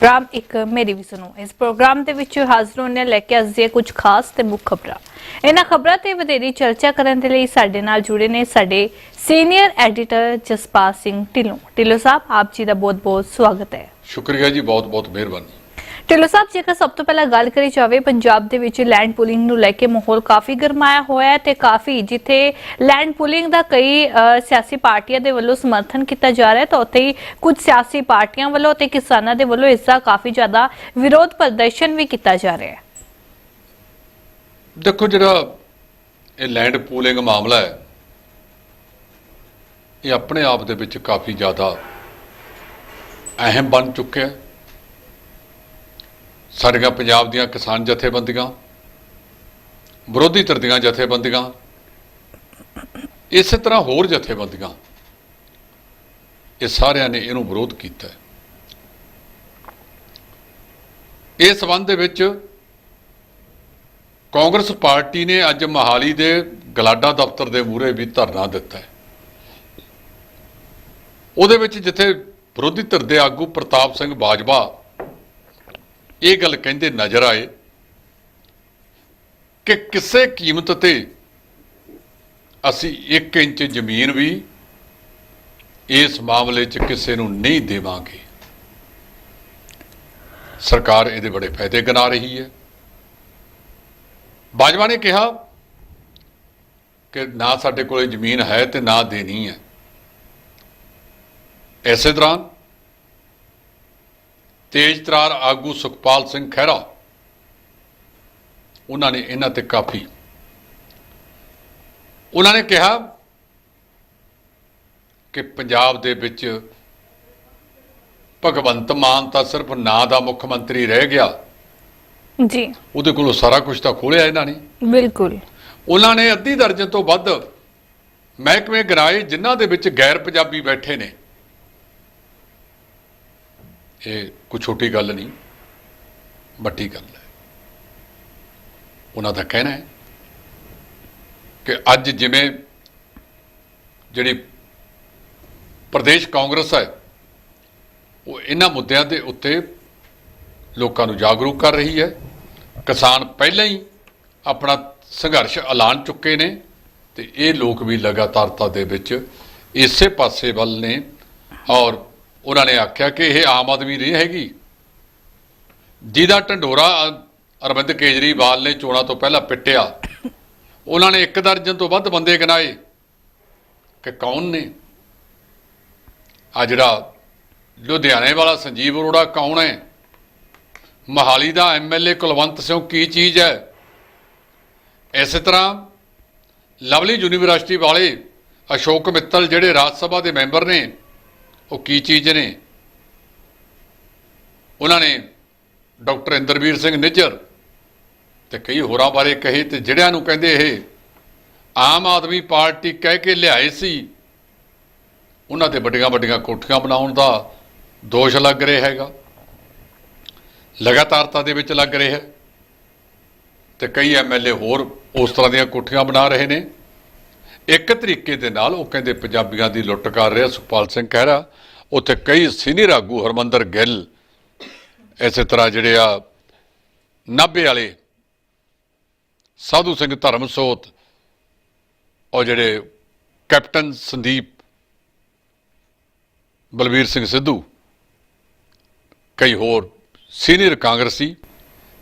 Programme ਇੱਕ ਮੇਰੀ ਵੀ ਸੁਣੋ। ਇਸ ਪ੍ਰੋਗਰਾਮ ਦੇ ਵਿੱਚ ਹਾਜ਼ਰ ਹੋਣੇ ਲੈ ਕੇ ਅੱਜ ਦੀਆਂ ਕੁਝ ਖਾਸ ਤੇ ਮੁੱਖ ਖਬਰਾਂ। ਇਹਨਾਂ ਖਬਰਾਂ ਤੇ ਵਧੇਰੀ ਚਰਚਾ ਕਰਨ ਦੇ ਲਈ ਸਾਡੇ ਨਾਲ ਜੁੜੇ ਨੇ ਸਾਡੇ ਸੀਨੀਅਰ ਐਡੀਟਰ ਜਸਪਾਲ ਸਿੰਘ ਢਿੱਲੋਂ। ਢਿੱਲੋਂ ਸਾਹਿਬ, ਆਪ ਜੀ ਦਾ ਬਹੁਤ-ਬਹੁਤ ਸਵਾਗਤ ਹੈ। ਸ਼ੁਕਰੀਆ ਜੀ ਬਹੁਤ ਬਹੁਤ ਮਿਹਰਬਾਨੀ। ਢਿੱਲੋਂ ਸਾਹਿਬ, ਜੇਕਰ ਸਭ ਤੋਂ ਪਹਿਲਾਂ ਗੱਲ ਕਰੀ ਜਾਵੇ, ਪੰਜਾਬ ਦੇ ਵਿੱਚ ਲੈਂਡ ਪੂਲਿੰਗ ਨੂੰ ਲੈ ਕੇ ਮਾਹੌਲ ਕਾਫੀ ਗਰਮਾਇਆ ਹੋਇਆ ਹੈ ਤੇ ਕਾਫੀ ਜਿੱਥੇ ਲੈਂਡ ਪੂਲਿੰਗ ਦਾ ਕਈ ਸਿਆਸੀ ਪਾਰਟੀਆਂ ਦੇ ਵੱਲੋਂ ਸਮਰਥਨ ਕੀਤਾ ਜਾ ਰਿਹਾ ਹੈ, ਤਾਂ ਉੱਥੇ ਹੀ ਕੁਝ ਸਿਆਸੀ ਪਾਰਟੀਆਂ ਵੱਲੋਂ ਤੇ ਕਿਸਾਨਾਂ ਦੇ ਵੱਲੋਂ ਇਸ ਦਾ ਕਾਫੀ ਜ਼ਿਆਦਾ ਵਿਰੋਧ ਪ੍ਰਦਰਸ਼ਨ ਵੀ ਕੀਤਾ ਜਾ ਰਿਹਾ ਹੈ। ਦੇਖੋ ਜਿਹੜਾ ਇਹ ਲੈਂਡ ਪੂਲਿੰਗ ਮਾਮਲਾ ਹੈ, ਇਹ ਆਪਣੇ ਆਪ ਦੇ ਵਿੱਚ ਕਾਫੀ ਜ਼ਿਆਦਾ ਅਹਿਮ ਬਣ ਚੁੱਕਿਆ ਹੈ। ਸਾਡੀਆਂ ਪੰਜਾਬ ਦੀਆਂ ਕਿਸਾਨ ਜਥੇਬੰਦੀਆਂ, ਵਿਰੋਧੀ ਧਿਰ ਦੀਆਂ ਜਥੇਬੰਦੀਆਂ, ਇਸੇ ਤਰ੍ਹਾਂ ਹੋਰ ਜਥੇਬੰਦੀਆਂ, ਇਹ ਸਾਰਿਆਂ ਨੇ ਇਹਨੂੰ ਵਿਰੋਧ ਕੀਤਾ ਇਸ ਸਬੰਧ ਦੇ ਵਿੱਚ ਕਾਂਗਰਸ ਪਾਰਟੀ ਨੇ ਅੱਜ ਮਹਾਲੀ ਦੇ ਗਲਾਡਾ ਦਫ਼ਤਰ ਦੇ ਮੂਹਰੇ ਵੀ ਧਰਨਾ ਦਿੱਤਾ ਉਹਦੇ ਵਿੱਚ ਜਿੱਥੇ ਵਿਰੋਧੀ ਧਿਰ ਦੇ ਆਗੂ ਪ੍ਰਤਾਪ ਸਿੰਘ ਬਾਜਵਾ ਇਹ ਗੱਲ ਕਹਿੰਦੇ ਨਜ਼ਰ ਆਏ ਕਿ ਕਿਸੇ ਕੀਮਤ ਤੇ ਅਸੀਂ 1 ਇੰਚ ਜ਼ਮੀਨ ਵੀ ਇਸ ਮਾਮਲੇ 'ਚ ਕਿਸੇ ਨੂੰ ਨਹੀਂ ਦੇਵਾਂਗੇ। ਸਰਕਾਰ ਇਹਦੇ ਬੜੇ ਫਾਇਦੇ ਗਿਣਾ ਰਹੀ ਹੈ। ਬਾਜਵਾ ਨੇ ਕਿਹਾ ਕਿ ਨਾ ਸਾਡੇ ਕੋਲੇ ਜ਼ਮੀਨ ਹੈ ਤੇ ਨਾ ਦੇਣੀ ਹੈ। ਐਸੇ ਦੌਰਾਨ ਤੇਜ ਤਰਾਰ ਆਗੂ ਸੁਖਪਾਲ ਸਿੰਘ ਖਹਿਰਾ ਉਹਨਾਂ ਨੇ ਇਹਨਾਂ ਤੇ ਕਾਫੀ। ਉਹਨਾਂ ਨੇ ਕਿਹਾ ਕਿ ਪੰਜਾਬ ਦੇ ਵਿੱਚ ਭਗਵੰਤ ਮਾਨ ਤਾਂ ਸਿਰਫ ਨਾਂ ਦਾ ਮੁੱਖ ਮੰਤਰੀ ਰਹਿ ਗਿਆ। ਜੀ। ਉਹਦੇ ਕੋਲੋਂ ਸਾਰਾ ਕੁਝ ਤਾਂ ਖੋਲਿਆ ਇਹਨਾਂ ਨੇ। ਬਿਲਕੁਲ। ਉਹਨਾਂ ਨੇ ਅੱਧੀ ਦਰਜਨ ਤੋਂ ਵੱਧ ਮਹਿਕਮੇ ਗਰਾਏ ਜਿਨ੍ਹਾਂ ਦੇ ਵਿੱਚ ਗੈਰ ਪੰਜਾਬੀ ਬੈਠੇ ਨੇ। ਇਹ ਕੋਈ ਛੋਟੀ ਗੱਲ ਨਹੀਂ, ਵੱਡੀ ਗੱਲ ਹੈ। ਉਹਨਾਂ ਦਾ ਕਹਿਣਾ ਹੈ ਕਿ ਅੱਜ ਜਿਵੇਂ ਜਿਹੜੀ ਪ੍ਰਦੇਸ਼ ਕਾਂਗਰਸ ਹੈ, ਉਹ ਇਹਨਾਂ ਮੁੱਦਿਆਂ ਦੇ ਉੱਤੇ ਲੋਕਾਂ ਨੂੰ ਜਾਗਰੂਕ ਕਰ ਰਹੀ ਹੈ। ਕਿਸਾਨ ਪਹਿਲਾਂ ਹੀ ਆਪਣਾ ਸੰਘਰਸ਼ ਐਲਾਨ ਚੁੱਕੇ ਨੇ ਤੇ ਇਹ ਲੋਕ ਵੀ ਲਗਾਤਾਰਤਾ ਦੇ ਵਿੱਚ ਇਸੇ ਪਾਸੇ ਵੱਲ ਨੇ ਔਰ ਉਹਨਾਂ ਨੇ ਆਖਿਆ ਕਿ ਇਹ ਆਮ ਆਦਮੀ ਨਹੀਂ ਹੈਗੀ। ਜਿਹਦਾ ਢੰਡੋਰਾ ਅਰਵਿੰਦ ਕੇਜਰੀਵਾਲ ਨੇ ਚੋਣਾਂ ਤੋਂ ਪਹਿਲਾਂ ਪਿੱਟਿਆ, ਉਹਨਾਂ ਨੇ ਇੱਕ ਦਰਜਨ ਤੋਂ ਵੱਧ ਬੰਦੇ ਗਿਣਾਏ ਕਿ ਕੌਣ ਨੇ? ਆ ਜਿਹੜਾ ਲੁਧਿਆਣੇ ਵਾਲਾ ਸੰਜੀਵ ਅਰੋੜਾ ਕੌਣ ਹੈ? ਮਹਾਲੀ ਦਾ ਐਮਐਲਏ ਕੁਲਵੰਤ ਸਿੰਘ ਕੀ ਚੀਜ਼ ਹੈ? ਇਸੇ ਤਰ੍ਹਾਂ ਲਵਲੀ ਯੂਨੀਵਰਸਿਟੀ ਵਾਲੇ ਅਸ਼ੋਕ ਮਿੱਤਲ ਜਿਹੜੇ ਰਾਜ ਸਭਾ ਦੇ ਮੈਂਬਰ ਨੇ ਉਹ ਕੀ ਚੀਜ਼ ਨੇ? ਉਹਨਾਂ ਨੇ ਡਾਕਟਰ ਇੰਦਰਵੀਰ ਸਿੰਘ ਨਿੱਜਰ ਤੇ ਕਈ ਹੋਰਾਂ ਬਾਰੇ ਕਹੇ ਤੇ ਜਿਹੜਿਆਂ ਨੂੰ ਕਹਿੰਦੇ ਇਹ ਆਮ ਆਦਮੀ ਪਾਰਟੀ ਕਹਿ ਕੇ ਲਿਆਏ ਸੀ, ਉਹਨਾਂ ਤੇ ਵੱਡੀਆਂ ਵੱਡੀਆਂ ਕੋਠੀਆਂ ਬਣਾਉਣ ਦਾ ਦੋਸ਼ ਲੱਗ ਰਿਹਾ ਹੈਗਾ। ਲਗਾਤਾਰਤਾ ਦੇ ਵਿੱਚ ਲੱਗ ਰਿਹਾ ਹੈ ਤੇ ਕਈ ਐਮਐਲਏ ਹੋਰ ਉਸ ਤਰ੍ਹਾਂ ਦੀਆਂ ਕੋਠੀਆਂ ਬਣਾ ਰਹੇ ਨੇ। ਇੱਕ ਤਰੀਕੇ ਦੇ ਨਾਲ ਉਹ ਕਹਿੰਦੇ ਪੰਜਾਬੀਆਂ ਦੀ ਲੁੱਟ ਕਰ ਰਿਹਾ, ਸੁਖਪਾਲ ਸਿੰਘ ਖਹਿਰਾ ਉੱਥੇ ਕਈ ਸੀਨੀਅਰ ਆਗੂ ਹਰਮੰਦਰ ਗਿੱਲ, ਇਸੇ ਤਰ੍ਹਾਂ ਜਿਹੜੇ ਆ, ਨਾਭੇ ਵਾਲੇ, ਸਾਧੂ ਸਿੰਘ ਧਰਮਸੋਤ ਔਰ ਜਿਹੜੇ ਕੈਪਟਨ ਸੰਦੀਪ ਬਲਬੀਰ ਸਿੰਘ ਸਿੱਧੂ, ਕਈ ਹੋਰ ਸੀਨੀਅਰ ਕਾਂਗਰਸੀ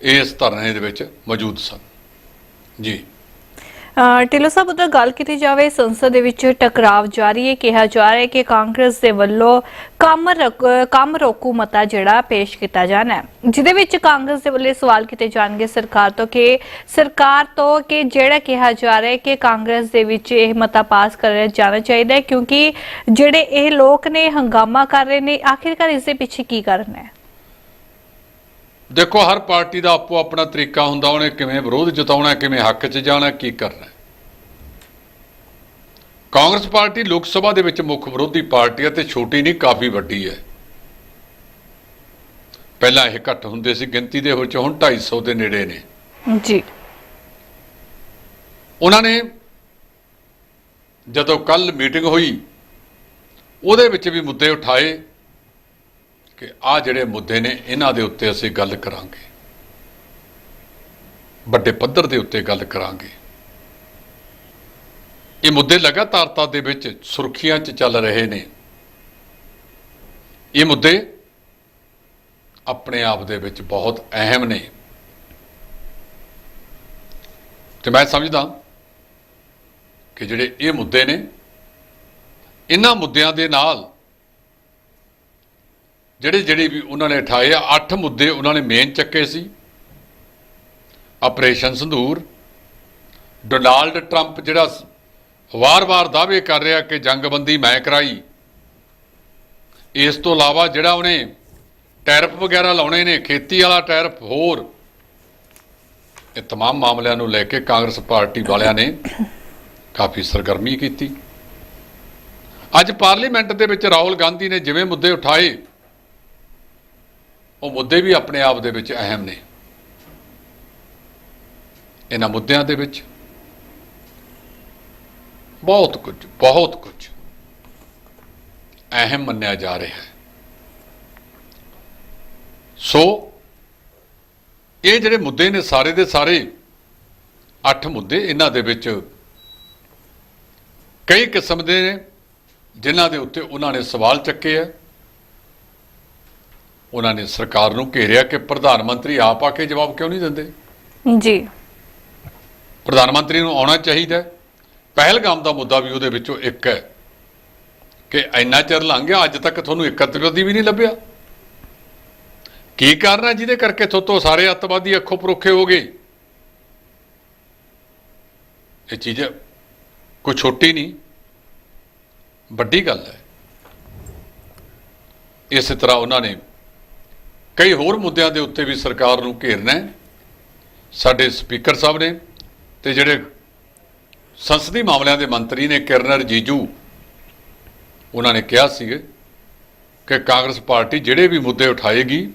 ਇਸ ਧਰਨੇ ਦੇ ਵਿੱਚ ਮੌਜੂਦ ਸਨ। ਜੀ। ਢਿੱਲੋਂ ਸਾਹਿਬ, ਉਧਰ ਗੱਲ ਕੀਤੀ ਜਾਵੇ, ਸੰਸਦ ਦੇ ਵਿੱਚ ਟਕਰਾਵ ਜਾਰੀ ਹੈ। ਕਿਹਾ ਜਾ ਰਿਹਾ ਹੈ ਕਿ ਕਾਂਗਰਸ ਦੇ ਵੱਲੋਂ ਕੰਮ ਰਕ- ਕੰਮ ਰੋਕੂ ਮਤਾ ਜਿਹੜਾ ਪੇਸ਼ ਕੀਤਾ ਜਾਣਾ ਹੈ। ਜਿਹਦੇ ਵਿੱਚ ਕਾਂਗਰਸ ਦੇ ਵੱਲੋਂ ਸਵਾਲ ਕੀਤੇ ਜਾਣਗੇ ਸਰਕਾਰ ਤੋਂ ਕਿ, ਸਰਕਾਰ ਤੋਂ ਕਿ ਜਿਹੜਾ ਕਿਹਾ ਜਾ ਰਿਹਾ ਹੈ ਕਿ ਕਾਂਗਰਸ ਦੇ ਵਿੱਚ ਇਹ ਮਤਾ ਪਾਸ ਕਰਿਆ ਜਾਣਾ ਚਾਹੀਦਾ ਹੈ, ਕਿਉਂਕਿ ਜਿਹੜੇ ਇਹ ਲੋਕ ਨੇ, ਹੰਗਾਮਾ ਕਰ ਰਹੇ ਨੇ, ਆਖਿਰਕਾਰ ਇਸ ਦੇ ਪਿੱਛੇ ਕੀ ਕਾਰਨ ਹੈ? ਦੇਖੋ ਹਰ ਪਾਰਟੀ ਦਾ ਆਪੋ ਆਪਣਾ ਤਰੀਕਾ ਹੁੰਦਾ ਉਹਨੇ ਕਿਵੇਂ ਵਿਰੋਧ ਜਤਾਉਣਾ ਕਿਵੇਂ ਹੱਕ 'ਚ ਜਾਣਾ ਕੀ ਕਰਨਾ। ਕਾਂਗਰਸ ਪਾਰਟੀ ਲੋਕ ਸਭਾ ਦੇ ਵਿੱਚ ਮੁੱਖ ਵਿਰੋਧੀ ਪਾਰਟੀ ਹੈ ਤੇ ਛੋਟੀ ਨਹੀਂ ਕਾਫੀ ਵੱਡੀ ਹੈ। ਪਹਿਲਾਂ ਇਹ ਘੱਟ ਹੁੰਦੇ ਸੀ ਗਿਣਤੀ ਦੇ ਵਿੱਚ ਹੁਣ 250 ਦੇ ਨੇੜੇ ਨੇ। ਜੀ। ਉਹਨਾਂ ਨੇ ਜਦੋਂ ਕੱਲ ਮੀਟਿੰਗ ਹੋਈ ਉਹਦੇ ਵਿੱਚ ਵੀ ਮੁੱਦੇ ਉਠਾਏ। ਕਿ ਆ ਜਿਹੜੇ ਮੁੱਦੇ ਨੇ, ਇਹਨਾਂ ਦੇ ਉੱਤੇ ਅਸੀਂ ਗੱਲ ਕਰਾਂਗੇ। ਵੱਡੇ ਪੱਧਰ ਦੇ ਉੱਤੇ ਗੱਲ ਕਰਾਂਗੇ। ਇਹ ਮੁੱਦੇ ਲਗਾਤਾਰਤਾ ਦੇ ਵਿੱਚ ਸੁਰਖੀਆਂ 'ਚ ਚੱਲ ਰਹੇ ਨੇ। ਇਹ ਮੁੱਦੇ ਆਪਣੇ ਆਪ ਦੇ ਵਿੱਚ ਬਹੁਤ ਅਹਿਮ ਨੇ। ਤੇ ਮੈਂ ਸਮਝਦਾ ਕਿ ਜਿਹੜੇ ਇਹ ਮੁੱਦੇ ਨੇ, ਇਹਨਾਂ ਮੁੱਦਿਆਂ ਦੇ ਨਾਲ ਜਿਹੜੇ ਜਿਹੜੇ ਵੀ ਉਹਨਾਂ ਨੇ ਉਠਾਏ ਆ ਅੱਠ ਮੁੱਦੇ ਉਹਨਾਂ ਨੇ ਮੇਨ ਚੱਕੇ ਸੀ ਆਪਰੇਸ਼ਨ ਸੰਧੂਰ ਡੋਨਾਲਡ ਟਰੰਪ ਜਿਹੜਾ ਸ- ਵਾਰ-ਵਾਰ ਦਾਅਵੇ ਕਰ ਰਿਹਾ ਕਿ ਜੰਗਬੰਦੀ ਮੈਂ ਕਰਾਈ ਇਸ ਤੋਂ ਇਲਾਵਾ ਜਿਹੜਾ ਉਹਨੇ ਟੈਰਫ ਵਗੈਰਾ ਲਾਉਣੇ ਨੇ ਖੇਤੀ ਵਾਲਾ ਟੈਰਫ ਹੋਰ ਇਹ तमाम ਮਾਮਲਿਆਂ ਨੂੰ ਲੈ ਕੇ ਕਾਂਗਰਸ ਪਾਰਟੀ ਵਾਲਿਆਂ ਨੇ ਕਾਫੀ ਸਰਗਰਮੀ ਕੀਤੀ ਅੱਜ ਪਾਰਲੀਮੈਂਟ ਦੇ ਵਿੱਚ ਰਾਹੁਲ ਗਾਂਧੀ ਨੇ ਜਿਵੇਂ ਮੁੱਦੇ ਉਠਾਏ ਉਹ ਮੁੱਦੇ ਵੀ ਆਪਣੇ ਆਪ ਦੇ ਵਿੱਚ ਅਹਿਮ ਨੇ। ਇਹਨਾਂ ਮੁੱਦਿਆਂ ਦੇ ਵਿੱਚ ਬਹੁਤ ਕੁਝ ਬਹੁਤ ਕੁਝ ਅਹਿਮ ਮੰਨਿਆ ਜਾ ਰਿਹਾ ਹੈ। ਸੋ ਇਹ ਜਿਹੜੇ ਮੁੱਦੇ ਨੇ ਸਾਰੇ ਦੇ ਸਾਰੇ, ਅੱਠ ਮੁੱਦੇ ਇਹਨਾਂ ਦੇ ਵਿੱਚ ਕਈ ਕਿਸਮ ਦੇ ਨੇ, ਜਿਨ੍ਹਾਂ ਦੇ ਉੱਤੇ ਉਹਨਾਂ ਨੇ ਸਵਾਲ ਚੱਕੇ ਆ। ਉਹਨਾਂ ਨੇ ਸਰਕਾਰ ਨੂੰ ਘੇਰਿਆ ਕਿ ਪ੍ਰਧਾਨ ਮੰਤਰੀ ਆਪ ਆ ਕੇ ਜਵਾਬ ਕਿਉਂ ਨਹੀਂ ਦਿੰਦੇ? ਜੀ। ਪ੍ਰਧਾਨ ਮੰਤਰੀ ਨੂੰ ਆਉਣਾ ਚਾਹੀਦਾ। ਪਹਿਲਗਾਮ ਦਾ ਮੁੱਦਾ ਵੀ ਉਹਦੇ ਵਿੱਚੋਂ ਇੱਕ ਹੈ ਕਿ ਇੰਨਾ ਚਿਰ ਲੰਘ ਗਿਆ ਅੱਜ ਤੱਕ ਤੁਹਾਨੂੰ ਇੱਕ ਅੱਤਵਾਦੀ ਵੀ ਨਹੀਂ ਲੱਭਿਆ। ਕੀ ਕਾਰਨ ਹੈ ਜਿਹਦੇ ਕਰਕੇ ਥੋਤੋਂ ਸਾਰੇ ਅੱਤਵਾਦੀ ਅੱਖੋਂ ਪਰੋਖੇ ਹੋ ਗਏ? ਇਹ ਚੀਜ਼ ਕੋਈ ਛੋਟੀ ਨਹੀਂ ਵੱਡੀ ਗੱਲ ਹੈ। ਇਸੇ ਤਰ੍ਹਾਂ ਉਹਨਾਂ ਨੇ ਕਈ ਹੋਰ ਮੁੱਦਿਆਂ ਦੇ ਉੱਤੇ ਵੀ ਸਰਕਾਰ ਨੂੰ ਘੇਰਨਾ ਹੈ। ਸਾਡੇ ਸਪੀਕਰ ਸਾਹਿਬ ਨੇ ਤੇ ਜਿਹੜੇ ਸੰਸਦੀ ਮਾਮਲਿਆਂ ਦੇ ਮੰਤਰੀ ਨੇ ਕਿਰਨ ਰਜੀਜੂ ਉਹਨਾਂ ਨੇ ਕਿਹਾ ਸੀ ਕਿ ਕਾਂਗਰਸ ਪਾਰਟੀ ਜਿਹੜੇ ਵੀ ਮੁੱਦੇ ਉਠਾਏਗੀ,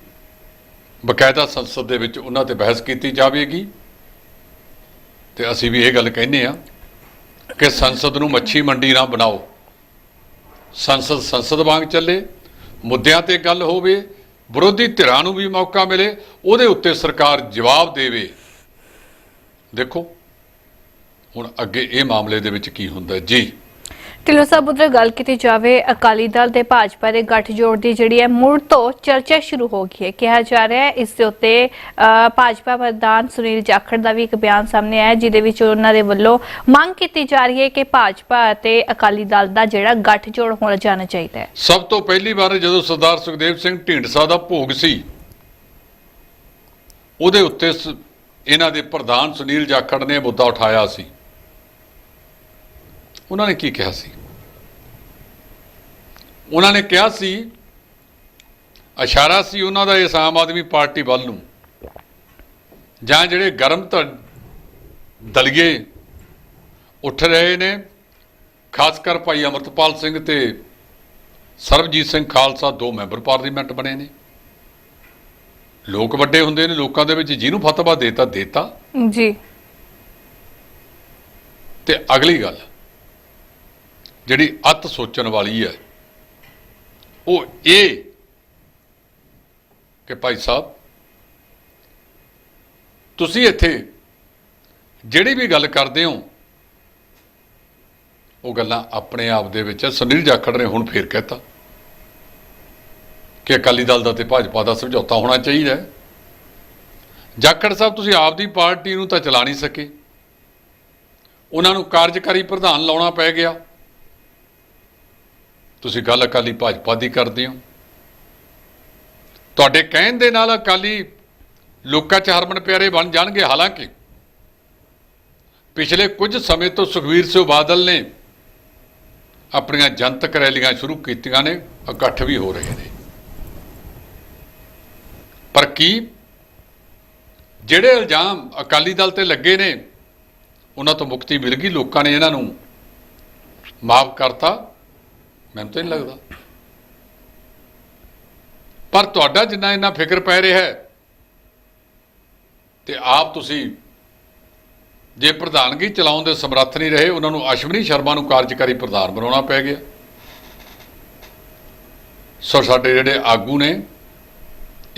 ਬਕਾਇਦਾ ਸੰਸਦ ਦੇ ਵਿੱਚ ਉਹਨਾਂ ਤੇ ਬਹਿਸ ਕੀਤੀ ਜਾਵੇਗੀ। ਤੇ ਅਸੀਂ ਵੀ ਇਹ ਗੱਲ ਕਹਿੰਦੇ ਆ ਕਿ ਸੰਸਦ ਨੂੰ ਮੱਛੀ ਮੰਡੀ ਨਾ ਬਣਾਓ। ਸੰਸਦ ਸੰਸਦ ਵਾਂਗ ਚੱਲੇ, ਮੁੱਦਿਆਂ ਤੇ ਗੱਲ ਹੋਵੇ ਵਿਰੋਧੀ ਧਿਰਾਂ ਨੂੰ ਵੀ ਮੌਕਾ ਮਿਲੇ, ਉਹਦੇ ਉੱਤੇ ਸਰਕਾਰ ਜਵਾਬ ਦੇਵੇ। ਦੇਖੋ, ਹੁਣ ਅੱਗੇ ਇਹ ਮਾਮਲੇ ਦੇ ਵਿੱਚ ਕੀ ਹੁੰਦਾ ਜੀ। ਢਿੱਲੋਂ ਸਾਹਿਬ, ਉਧਰ ਗੱਲ ਕੀਤੀ ਜਾਵੇ, ਅਕਾਲੀ ਦਲ ਤੇ ਭਾਜਪਾ ਦੇ ਗੱਠਜੋੜ ਦੀ ਜਿਹੜੀ ਹੈ, ਮੁੜ ਤੋਂ ਚਰਚਾ ਸ਼ੁਰੂ ਹੋ ਗਈ ਹੈ। ਕਿਹਾ ਜਾ ਰਿਹਾ ਹੈ, ਇਸ ਦੇ ਉੱਤੇ ਭਾਜਪਾ ਪ੍ਰਧਾਨ ਸੁਨੀਲ ਜਾਖੜ ਦਾ ਵੀ ਇੱਕ ਬਿਆਨ ਸਾਹਮਣੇ ਆਇਆ ਜਿਹਦੇ ਵਿੱਚ ਉਹਨਾਂ ਦੇ ਵੱਲੋਂ ਮੰਗ ਕੀਤੀ ਜਾ ਰਹੀ ਹੈ ਕਿ ਭਾਜਪਾ ਅਤੇ ਅਕਾਲੀ ਦਲ ਦਾ ਜਿਹੜਾ ਗੱਠਜੋੜ ਹੋਣਾ ਜਾਣਾ ਚਾਹੀਦਾ ਹੈ। ਸਭ ਤੋਂ ਪਹਿਲੀ ਵਾਰ ਜਦੋਂ ਸਰਦਾਰ ਸੁਖਦੇਵ ਸਿੰਘ ਢੀਂਡਸਾ ਦਾ ਭੋਗ ਸੀ, ਉਹਦੇ ਉੱਤੇ ਇਹਨਾਂ ਦੇ ਪ੍ਰਧਾਨ ਸੁਨੀਲ ਜਾਖੜ ਨੇ ਮੁੱਦਾ ਉਠਾਇਆ ਸੀ। ਉਹਨਾਂ ਨੇ ਕੀ ਕਿਹਾ ਸੀ? ਉਹਨਾਂ ਨੇ ਕਿਹਾ ਸੀ ਇਸ਼ਾਰਾ ਸੀ ਉਹਨਾਂ ਦਾ ਇਸ ਆਮ ਆਦਮੀ ਪਾਰਟੀ ਵੱਲ ਨੂੰ। ਜਾਂ ਜਿਹੜੇ ਗਰਮ ਧ- ਦਲੀਏ ਉੱਠ ਰਹੇ ਨੇ ਖਾਸ ਕਰ ਭਾਈ ਅਮਰਤਪਾਲ ਸਿੰਘ ਤੇ ਸਰਬਜੀਤ ਸਿੰਘ ਖਾਲਸਾ ਦੋ ਮੈਂਬਰ ਪਾਰਲੀਮੈਂਟ ਬਣੇ ਨੇ। ਲੋਕ ਵੱਡੇ ਹੁੰਦੇ ਨੇ ਲੋਕਾਂ ਦੇ ਵਿੱਚ ਜਿਹਨੂੰ ਫਤਵਾ ਦੇਤਾ ਦੇਤਾ। ਜੀ। ਤੇ ਅਗਲੀ ਗੱਲ ਜਿਹੜੀ ਅਤ ਸੋਚਣ ਵਾਲੀ ਹੈ, ਉਹ ਇਹ ਕਿ ਭਾਈ ਸਾਹਿਬ, ਤੁਸੀਂ ਇੱਥੇ ਜਿਹੜੀ ਵੀ ਗੱਲ ਕਰਦੇ ਹੋ, ਉਹ ਗੱਲਾਂ ਆਪਣੇ ਆਪ ਦੇ ਵਿੱਚ ਹੈ। ਸੁਨੀਲ ਜਾਖੜ ਨੇ ਹੁਣ ਫੇਰ ਕਹਿਤਾ ਕਿ ਅਕਾਲੀ ਦਲ ਦਾ ਤੇ ਭਾਜਪਾ ਦਾ ਸਮਝੌਤਾ ਹੋਣਾ ਚਾਹੀਦਾ ਹੈ ਜਾਖੜ ਸਾਹਿਬ, ਤੁਸੀਂ ਆਪ ਦੀ ਪਾਰਟੀ ਨੂੰ ਤਾਂ ਚਲਾ ਨਹੀਂ ਸਕੇ ਉਹਨਾਂ ਨੂੰ ਕਾਰਜਕਾਰੀ ਪ੍ਰਧਾਨ ਲਾਉਣਾ ਪੈ ਗਿਆ ਤੁਸੀਂ ਗੱਲ ਅਕਾਲੀ ਭਾਜਪਾ ਦੀ ਕਰਦੇ ਹੋ। ਤੁਹਾਡੇ ਕਹਿਣ ਦੇ ਨਾਲ ਅਕਾਲੀ ਲੋਕਾਂ 'ਚ ਹਰਮਨ ਪਿਆਰੇ ਬਣ ਜਾਣਗੇ, ਹਾਲਾਂਕਿ ਪਿਛਲੇ ਕੁਝ ਸਮੇਂ ਤੋਂ ਸੁਖਵੀਰ ਸਿੰਘ ਬਾਦਲ ਨੇ ਆਪਣੀਆਂ ਜਨਤਕ ਰੈਲੀਆਂ ਸ਼ੁਰੂ ਕੀਤੀਆਂ ਨੇ, ਇਕੱਠ ਵੀ ਹੋ ਰਹੇ ਨੇ। ਪਰ ਕੀ ਜਿਹੜੇ ਇਲਜ਼ਾਮ ਅਕਾਲੀ ਦਲ ਤੇ ਲੱਗੇ ਨੇ, ਉਹਨਾਂ ਤੋਂ ਮੁਕਤੀ ਮਿਲ ਗਈ? ਲੋਕਾਂ ਨੇ ਇਹਨਾਂ ਨੂੰ ਮਾਫ ਕਰਤਾ। ਮੈਨੂੰ ਤਾਂ ਨਹੀਂ ਲੱਗਦਾ। ਪਰ ਤੁਹਾਡਾ ਜਿੰਨਾ ਇੰਨਾ ਫਿਕਰ ਪੈ ਰਿਹਾ ਹੈ, ਤੇ ਆਪ ਤੁਸੀਂ ਜੇ ਪ੍ਰਧਾਨਗੀ ਚਲਾਉਣ ਦੇ ਸਮਰੱਥ ਨਹੀਂ ਰਹੇ, ਉਹਨਾਂ ਨੂੰ ਅਸ਼ਵਨੀ ਸ਼ਰਮਾ ਨੂੰ ਕਾਰਜਕਾਰੀ ਪ੍ਰਧਾਨ ਬਣਾਉਣਾ ਪੈ ਗਿਆ। ਸੋ ਸਾਡੇ ਜਿਹੜੇ ਆਗੂ ਨੇ,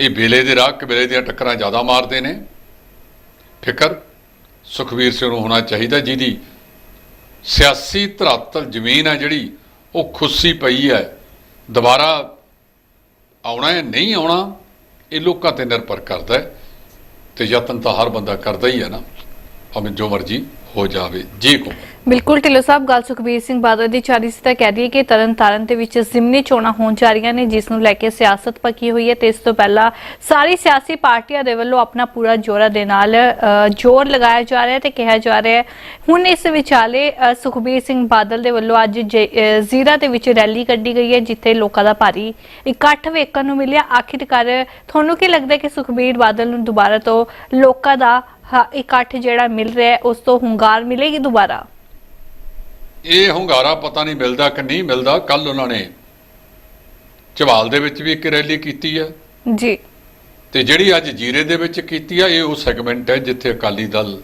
ਇਹ ਵੇਲੇ ਦੇ ਰਾਹ, ਕਬੇਲੇ ਦੀਆਂ ਟੱਕਰਾਂ ਜ਼ਿਆਦਾ ਮਾਰਦੇ ਨੇ। ਫਿਕਰ ਸੁਖਵੀਰ ਸਿੰਘ ਨੂੰ ਹੋਣਾ ਚਾਹੀਦਾ, ਜਿਹਦੀ ਸਿਆਸੀ ਧਰਾਤਲ ਜ਼ਮੀਨ ਹੈ ਜਿਹੜੀ ਉਹ ਖੁੱਸੀ ਪਈ ਹੈ। ਦੁਬਾਰਾ ਆਉਣਾ ਹੈ, ਨਹੀਂ ਆਉਣਾ, ਇਹ ਲੋਕਾਂ ਤੇ ਨਿਰਭਰ ਕਰਦਾ ਹੈ ਤੇ ਯਤਨ ਤਾਂ ਹਰ ਬੰਦਾ ਕਰਦਾ ਹੀ ਹੈ ਨਾ, ਭਾਵੇਂ ਜੋ ਮਰਜ਼ੀ। ਹੋ ਜਾਵੇ। ਜੀ ਕੋ ਬਿਲਕੁਲ, ਢਿੱਲੋਂ ਸਾਹਿਬ, ਗੱਲ ਸੁਖਬੀਰ ਸਿੰਘ ਬਾਦਲ ਦੀ ਚਾਰੀ ਸੀ ਤਾਂ ਕਹਿ ਦਈਏ ਕਿ ਤਰਨਤਾਰਨ ਦੇ ਵਿੱਚ ਜ਼ਿਮਨੀ ਚੋਣਾਂ ਹੋਣ ਜਾ ਰਹੀਆਂ ਨੇ, ਜਿਸ ਨੂੰ ਲੈ ਕੇ ਸਿਆਸਤ ਪੱਕੀ ਹੋਈ ਹੈ ਤੇ ਇਸ ਤੋਂ ਪਹਿਲਾਂ ਸਾਰੀ ਸਿਆਸੀ ਪਾਰਟੀਆਂ ਦੇ ਵੱਲੋਂ ਆਪਣਾ ਪੂਰਾ ਜੋਰਾ ਦੇ ਨਾਲ ਜ਼ੋਰ ਲਗਾਇਆ ਜਾ ਰਿਹਾ ਹੈ ਤੇ ਕਿਹਾ ਜਾ ਰਿਹਾ ਹੈ। ਹੁਣ ਇਸ ਵਿਚਾਲੇ ਸੁਖਬੀਰ ਸਿੰਘ ਬਾਦਲ ਦੇ ਵੱਲੋਂ ਅੱਜ ਜ਼ੀਰਾ ਦੇ ਵਿੱਚ ਰੈਲੀ ਕੱਢੀ ਗਈ ਹੈ, ਜਿੱਥੇ ਲੋਕਾਂ ਦਾ ਭਾਰੀ ਇਕੱਠ ਵੇਖਣ ਨੂੰ ਮਿਲਿਆ। ਆਖਿਰਕਾਰ, ਤੁਹਾਨੂੰ ਕੀ ਲੱਗਦਾ ਕਿ ਸੁਖਬੀਰ ਬਾਦਲ ਨੂੰ ਦੁਬਾਰਾ ਤੋਂ ਲੋਕਾਂ ਦਾ ਇਕੱਠ ਜਿਹੜਾ ਮਿਲ ਰਿਹਾ ਹੈ ਉਸ ਤੋਂ ਹੁੰਗਾਰ ਮਿਲੇਗੀ ਦੁਬਾਰਾ? ਇਹ ਹੁੰਗਾਰਾ ਪਤਾ ਨਹੀਂ ਮਿਲਦਾ ਕਿ ਨਹੀਂ ਮਿਲਦਾ ਕੱਲ ਉਹਨਾਂ ਨੇ ਝਵਾਲ ਦੇ ਵਿੱਚ ਵੀ ਇੱਕ ਰੈਲੀ ਕੀਤੀ ਹੈ। ਜੀ। ਤੇ ਜਿਹੜੀ ਅੱਜ ਜੀਰੇ ਦੇ ਵਿੱਚ ਕੀਤੀ ਆ ਇਹ ਉਹ ਸੈਗਮੈਂਟ ਹੈ ਜਿੱਥੇ ਅਕਾਲੀ ਦਲ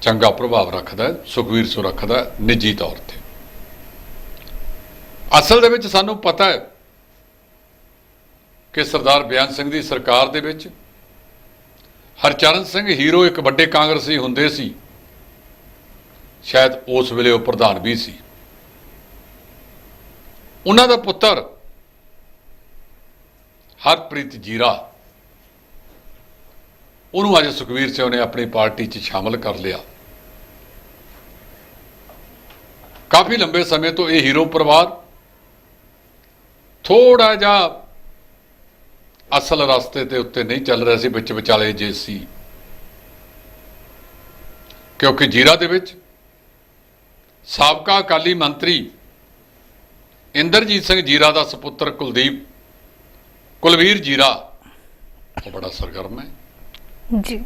ਚੰਗਾ ਪ੍ਰਭਾਵ ਰੱਖਦਾ ਹੈ ਸੁਖਵੀਰ ਸੋ ਰੱਖਦਾ ਨਿੱਜੀ ਤੌਰ ਤੇ। ਅਸਲ ਦੇ ਵਿੱਚ ਸਾਨੂੰ ਪਤਾ ਹੈ ਕਿ ਸਰਦਾਰ ਬਿਆਨ ਸਿੰਘ ਦੀ ਸਰਕਾਰ ਦੇ ਵਿੱਚ ਹਰਚਰਨ ਸਿੰਘ ਹੀਰੋ ਇੱਕ ਵੱਡੇ ਕਾਂਗਰਸੀ ਹੁੰਦੇ ਸੀ। ਸ਼ਾਇਦ ਉਸ ਵੇਲੇ ਉਹ ਪ੍ਰਧਾਨ ਵੀ ਸੀ। ਉਹਨਾਂ ਦਾ ਪੁੱਤਰ ਹਰਪ੍ਰੀਤ ਜੀਰਾ, ਉਹਨੂੰ ਅੱਜ ਸੁਖਵੀਰ ਸਿੰਘ ਨੇ ਆਪਣੀ ਪਾਰਟੀ 'ਚ ਸ਼ਾਮਲ ਕਰ ਲਿਆ। ਕਾਫੀ ਲੰਬੇ ਸਮੇਂ ਤੋਂ ਇਹ ਹੀਰੋ ਪਰਿਵਾਰ ਥੋੜਾ ਜਿਹਾ ਅਸਲ ਰਸਤੇ ਤੇ ਉੱਤੇ ਨਹੀਂ ਚੱਲ ਰਿਹਾ ਸੀ ਵਿੱਚ ਵਿਚਾਲੇ ਜੇ ਸੀ। ਕਿਉਂਕਿ ਜੀਰਾ ਦੇ ਵਿੱਚ ਸਾਬਕਾ ਅਕਾਲੀ ਮੰਤਰੀ ਇੰਦਰਜੀਤ ਸਿੰਘ ਜੀਰਾ ਦਾ ਸੁਪੁੱਤਰ ਕੁਲਦੀਪ ਕੁਲਵੀਰ ਜੀਰਾ ਉਹ ਬੜਾ ਸਰਗਰਮ ਹੈ। ਜੀ।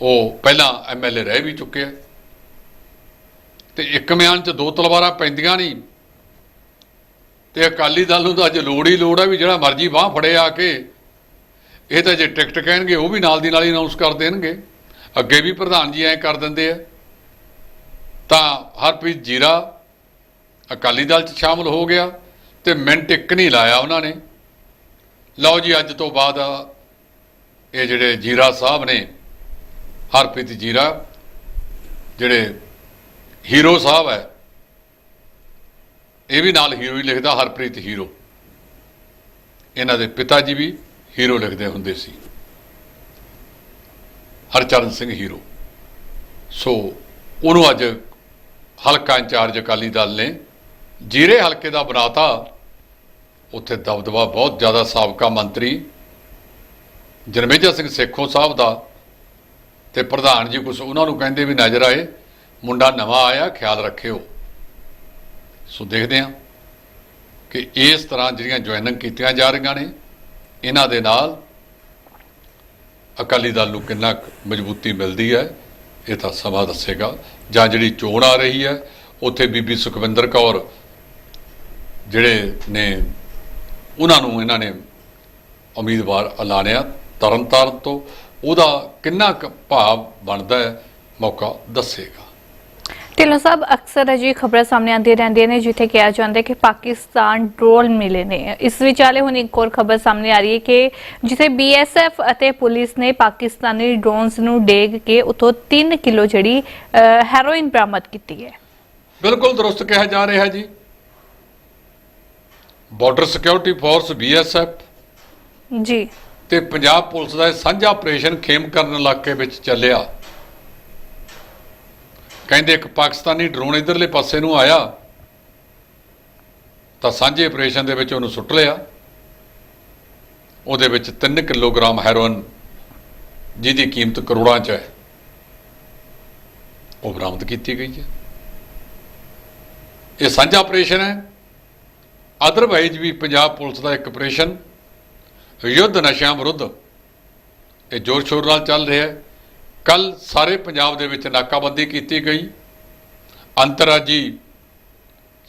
ਉਹ ਪਹਿਲਾਂ ਐਮਐਲਏ ਰਹਿ ਵੀ ਚੁੱਕੇ ਆ ਤੇ ਇੱਕ ਮਿਆਨ 'ਚ ਦੋ ਤਲਵਾਰਾਂ ਪੈਂਦੀਆਂ ਨਹੀਂ। ਤੇ ਅਕਾਲੀ ਦਲ ਨੂੰ ਤਾਂ ਅੱਜ ਲੋੜ ਹੀ ਲੋੜ ਹੈ ਵੀ ਜਿਹੜਾ ਮਰਜ਼ੀ ਬਾਹ ਫੜੇ ਆ ਕੇ। ਇਹ ਤਾਂ ਜੇ ਟਿਕਟ ਕਹਿਣਗੇ, ਉਹ ਵੀ ਨਾਲ ਦੀ ਨਾਲ ਹੀ ਅਨਾਉਂਸ ਕਰ ਦੇਣਗੇ। ਅੱਗੇ ਵੀ ਪ੍ਰਧਾਨ ਜੀ ਐਂ ਕਰ ਦਿੰਦੇ ਆ। ਤਾਂ ਹਰਪ੍ਰੀਤ ਜੀਰਾ ਅਕਾਲੀ ਦਲ 'ਚ ਸ਼ਾਮਲ ਹੋ ਗਿਆ ਤੇ ਮਿੰਟ ਇੱਕ ਨਹੀਂ ਲਾਇਆ ਉਹਨਾਂ ਨੇ। ਲਓ ਜੀ, ਅੱਜ ਤੋਂ ਬਾਅਦ ਇਹ ਜਿਹੜੇ ਜੀਰਾ ਸਾਹਿਬ ਨੇ, ਹਰਪ੍ਰੀਤ ਜੀਰਾ, ਜਿਹੜੇ ਹੀਰੋ ਸਾਹਿਬ ਹੈ ਇਹ ਵੀ ਨਾਲ ਹੀਰੋ ਹੀ ਲਿਖਦਾ, ਹਰਪ੍ਰੀਤ ਹੀਰੋ। ਇਹਨਾਂ ਦੇ ਪਿਤਾ ਜੀ ਵੀ ਹੀਰੋ ਲਿਖਦੇ ਹੁੰਦੇ ਸੀ। ਹਰਚਰਨ ਸਿੰਘ ਹੀਰੋ। ਸੋ, ਉਹਨੂੰ ਅੱਜ ਹਲਕਾ ਇੰਚਾਰਜ ਅਕਾਲੀ ਦਲ ਨੇ ਜੀਰੇ ਹਲਕੇ ਦਾ ਬਣਾਤਾ। ਉੱਥੇ ਦਬਦਬਾ ਬਹੁਤ ਜ਼ਿਆਦਾ ਸਾਬਕਾ ਮੰਤਰੀ ਜਰਮੇਜਾ ਸਿੰਘ ਸੇਖੋ ਸਾਹਿਬ ਦਾ ਤੇ ਪ੍ਰਧਾਨ ਜੀ ਕੁਝ ਉਹਨਾਂ ਨੂੰ ਕਹਿੰਦੇ ਵੀ ਨਜ਼ਰ ਆਏ। ਮੁੰਡਾ ਨਵਾਂ ਆਇਆ, ਖਿਆਲ ਰੱਖਿਓ। ਸੋ ਦੇਖਦੇ ਹਾਂ ਕਿ ਇਸ ਤਰ੍ਹਾਂ ਜਿਹੜੀਆਂ ਜੁਆਇਨਿੰਗ ਕੀਤੀਆਂ ਜਾ ਰਹੀਆਂ ਨੇ, ਇਹਨਾਂ ਦੇ ਨਾਲ ਅਕਾਲੀ ਦਲ ਨੂੰ ਕਿੰਨਾ ਕੁ ਮਜ਼ਬੂਤੀ ਮਿਲਦੀ ਹੈ, ਇਹ ਤਾਂ ਸਮਾਂ ਦੱਸੇਗਾ। ਜਾਂ ਜਿਹੜੀ ਚੋਣ ਆ ਰਹੀ ਹੈ, ਉੱਥੇ ਬੀਬੀ ਸੁਖਵਿੰਦਰ ਕੌਰ ਜਿਹੜੇ ਨੇ, ਉਹਨਾਂ ਨੂੰ ਇਹਨਾਂ ਨੇ ਉਮੀਦਵਾਰ ਐਲਾਨਿਆ ਤਰਨਤਾਰਨ ਤੋਂ। ਉਹਦਾ ਕਿੰਨਾ ਕੁ ਭਾਵ ਬਣਦਾ ਹੈ, ਮੌਕਾ ਦੱਸੇਗਾ। ਢਿੱਲੋਂ ਸਾਹਿਬ ਅਕਸਰ ਅਜਿਹੀ ਖਬਰਾਂ ਸਾਹਮਣੇ ਆਉਂਦੀਆਂ ਰਹਿੰਦੀਆਂ ਨੇ ਜਿੱਥੇ ਕਿਹਾ ਜਾਂਦਾ ਕਿ ਪਾਕਿਸਤਾਨ ਡਰੋਨ ਮਿਲੇ ਨੇ। ਇਸ ਵਿਚਾਲੇ ਹੁਣ ਇੱਕ ਹੋਰ ਖਬਰ ਸਾਹਮਣੇ ਆ ਰਹੀ ਹੈ ਕਿ ਜਿੱਥੇ ਬੀਐਸਐਫ ਅਤੇ ਪੁਲਿਸ ਨੇ ਪਾਕਿਸਤਾਨੀ ਡਰੋਨਸ ਨੂੰ ਡੇਗ ਕੇ ਉਤੋਂ 3 ਕਿਲੋ ਜਿਹੜੀ ਹੈਰੋਇਨ ਬਰਾਮਦ ਕੀਤੀ ਹੈ। ਬਿਲਕੁਲ ਦਰੁਸਤ ਕਿਹਾ ਜਾ ਰਿਹਾ ਜੀ। ਬਾਰਡਰ ਸਿਕਿਉਰਿਟੀ ਫੋਰਸ ਬੀਐਸਐਫ ਜੀ। ਤੇ ਪੰਜਾਬ ਪੁਲਿਸ ਦਾ ਇਹ ਸਾਂਝਾ ਆਪਰੇਸ਼ਨ ਖੇਮਕਰਨ ਇਲਾਕੇ ਵਿੱਚ ਚੱਲਿਆ। ਕਹਿੰਦੇ ਇੱਕ ਪਾਕਿਸਤਾਨੀ ਡਰੋਨ ਇਧਰਲੇ ਪਾਸੇ ਨੂੰ ਆਇਆ ਤਾਂ ਸਾਂਝੇ ਆਪਰੇਸ਼ਨ ਦੇ ਵਿੱਚ ਉਹਨੂੰ ਸੁੱਟ ਲਿਆ। ਉਹਦੇ ਵਿੱਚ 3 ਕਿਲੋਗ੍ਰਾਮ ਹੈਰੋਇਨ, ਜਿਹਦੀ ਕੀਮਤ ਕਰੋੜਾਂ 'ਚ ਹੈ। ਉਹ ਬਰਾਮਦ ਕੀਤੀ ਗਈ ਹੈ। ਇਹ ਸਾਂਝਾ ਆਪਰੇਸ਼ਨ ਹੈ। ਅਦਰਵਾਈਜ਼ ਵੀ ਪੰਜਾਬ ਪੁਲਿਸ ਦਾ ਇੱਕ ਆਪਰੇਸ਼ਨ। ਯੁੱਧ ਨਸ਼ਿਆਂ ਵਿਰੁੱਧ ਇਹ ਜ਼ੋਰ ਸ਼ੋਰ ਨਾਲ ਚੱਲ ਰਿਹਾ ਹੈ। ਕੱਲ ਸਾਰੇ ਪੰਜਾਬ ਦੇ ਵਿੱਚ ਨਾਕਾਬੰਦੀ ਕੀਤੀ ਗਈ। ਅੰਤਰਰਾਜੀ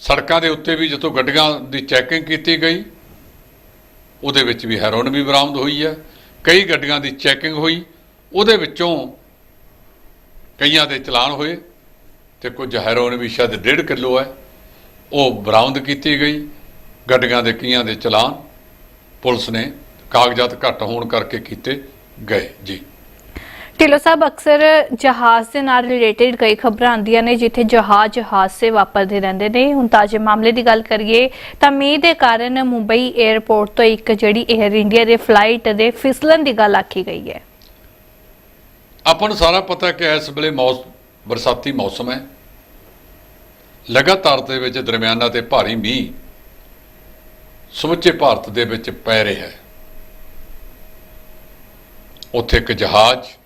ਸੜਕਾਂ ਦੇ ਉੱਤੇ ਵੀ ਜਦੋਂ ਗੱਡੀਆਂ ਦੀ ਚੈਕਿੰਗ ਕੀਤੀ ਗਈ, ਉਹਦੇ ਵਿੱਚ ਵੀ ਹੈਰੋਇਨ ਵੀ ਬਰਾਮਦ ਹੋਈ ਹੈ। ਕਈ ਗੱਡੀਆਂ ਦੀ ਚੈਕਿੰਗ ਹੋਈ, ਉਹਦੇ ਵਿੱਚੋਂ ਕਈਆਂ ਦੇ ਚਲਾਨ ਹੋਏ ਤੇ ਕੁਝ ਹੈਰੋਇਨ ਵੀ ਸ਼ਾਇਦ 1.5 ਕਿਲੋ ਹੈ, ਉਹ ਬਰਾਮਦ ਕੀਤੀ ਗਈ। ਗੱਡੀਆਂ ਦੇ ਕਈਆਂ ਦੇ ਚਲਾਨ ਪੁਲਿਸ ਨੇ ਕਾਗਜ਼ਾਤ ਘੱਟ ਹੋਣ ਕਰਕੇ ਕੀਤੇ ਗਏ। ਜੀ। ਢਿੱਲੋਂ ਸਾਹਿਬ, ਅਕਸਰ ਜਹਾਜ਼ ਦੇ ਨਾਲ ਰਿਲੇਟਡ ਕਈ ਖਬਰਾਂ ਆਉਂਦੀਆਂ ਨੇ ਜਿੱਥੇ ਜਹਾਜ਼ ਹਾਦਸੇ ਵਾਪਰਦੇ ਰਹਿੰਦੇ ਨੇ। ਹੁਣ ਤਾਜ਼ੇ ਮਾਮਲੇ ਦੀ ਗੱਲ ਕਰੀਏ ਤਾਂ ਮੀਂਹ ਦੇ ਕਾਰਨ ਮੁੰਬਈ 에ਅਰਪੋਰਟ ਤੋਂ ਇੱਕ ਜਿਹੜੀ 에ਅਰ ਇੰਡੀਆ ਦੇ ਫਲਾਈਟ ਦੇ ਫਿਸਲਣ ਦੀ ਗੱਲ ਆਖੀ ਗਈ ਹੈ। ਆਪਾਂ ਨੂੰ ਸਾਰਾ ਪਤਾ ਕਿ ਇਸ ਵੇਲੇ ਮੌਸ, ਬਰਸਾਤੀ ਮੌਸਮ ਹੈ। ਲਗਾਤਾਰ ਦੇ ਵਿੱਚ ਦਰਮਿਆਨਾ ਤੇ ਭਾਰੀ ਮੀਂਹ ਸਮੁੱਚੇ ਭਾਰਤ ਦੇ ਵਿੱਚ ਪੈ ਰਿਹਾ ਹੈ। ਉੱਥੇ ਇੱਕ ਜਹਾਜ਼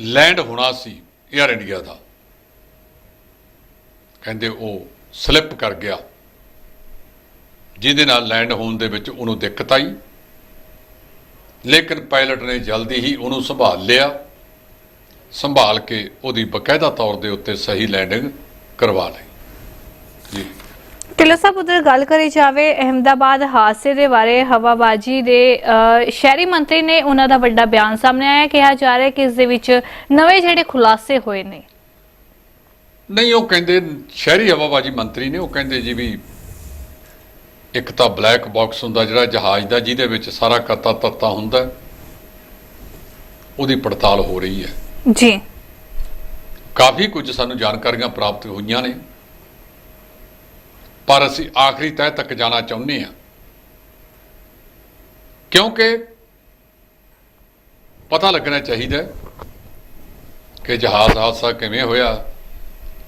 ਲੈਂਡ ਹੋਣਾ ਸੀ 에ਅਰ ਇੰਡੀਆ ਦਾ। ਕਹਿੰਦੇ ਉਹ ਸਲਿੱਪ ਕਰ ਗਿਆ। ਜਿਹਦੇ ਨਾਲ ਲੈਂਡ ਹੋਣ ਦੇ ਵਿੱਚ ਉਹਨੂੰ ਦਿੱਕਤ ਆਈ। ਲੇਕਿਨ ਪਾਇਲਟ ਨੇ ਜਲਦੀ ਹੀ ਉਹਨੂੰ ਸੰਭਾਲ ਲਿਆ। ਸੰਭਾਲ ਕੇ ਉਹਦੀ ਬਕਾਇਦਾ ਤੌਰ ਦੇ ਉੱਤੇ ਸਹੀ ਲੈਂਡਿੰਗ ਕਰਵਾ ਲਈ। ਜੀ। ਢਿੱਲੋਂ ਸਾਹਿਬ ਉਧਰ ਗੱਲ ਕਰੀ ਜਾਵੇ ਅਹਿਮਦਾਬਾਦ ਹਾਦਸੇ ਦੇ ਬਾਰੇ ਹਵਾਬਾਜੀ ਦੇ ਸ਼ਹਿਰੀ ਮੰਤਰੀ ਨੇ ਉਹਨਾਂ ਦਾ ਵੱਡਾ ਬਿਆਨ ਸਾਹਮਣੇ ਆਇਆ। ਕਿਹਾ ਜਾ ਰਿਹਾ ਕਿ ਇਸ ਦੇ ਵਿੱਚ ਨਵੇਂ ਜਿਹੜੇ ਖੁਲਾਸੇ ਹੋਏ ਨੇ। ਨਹੀਂ ਉਹ ਕਹਿੰਦੇ ਸ਼ਹਿਰੀ ਹਵਾਬਾਜੀ ਮੰਤਰੀ ਨੇ ਉਹ ਕਹਿੰਦੇ ਜੀ ਵੀ ਇੱਕ ਤਾਂ ਬਲੈਕ ਬਾਕਸ ਹੁੰਦਾ ਜਿਹੜਾ ਜਹਾਜ਼ ਦਾ ਜਿਹਦੇ ਵਿੱਚ ਸਾਰਾ ਕਰਤਾ ਤੱਤਾ ਹੁੰਦਾ। ਉਹਦੀ ਪੜਤਾਲ ਹੋ ਰਹੀ ਹੈ। ਜੀ। ਕਾਫੀ ਕੁਝ ਸਾਨੂੰ ਜਾਣਕਾਰੀਆਂ ਪ੍ਰਾਪਤ ਹੋਈਆਂ ਨੇ। ਪਰ ਅਸੀਂ ਆਖਰੀ ਤਹਿ ਤੱਕ ਜਾਣਾ ਚਾਹੁੰਦੇ ਹਾਂ। ਕਿਉਂਕਿ ਪਤਾ ਲੱਗਣਾ ਚਾਹੀਦਾ ਕਿ ਜਹਾਜ਼ ਹਾਦਸਾ ਕਿਵੇਂ ਹੋਇਆ।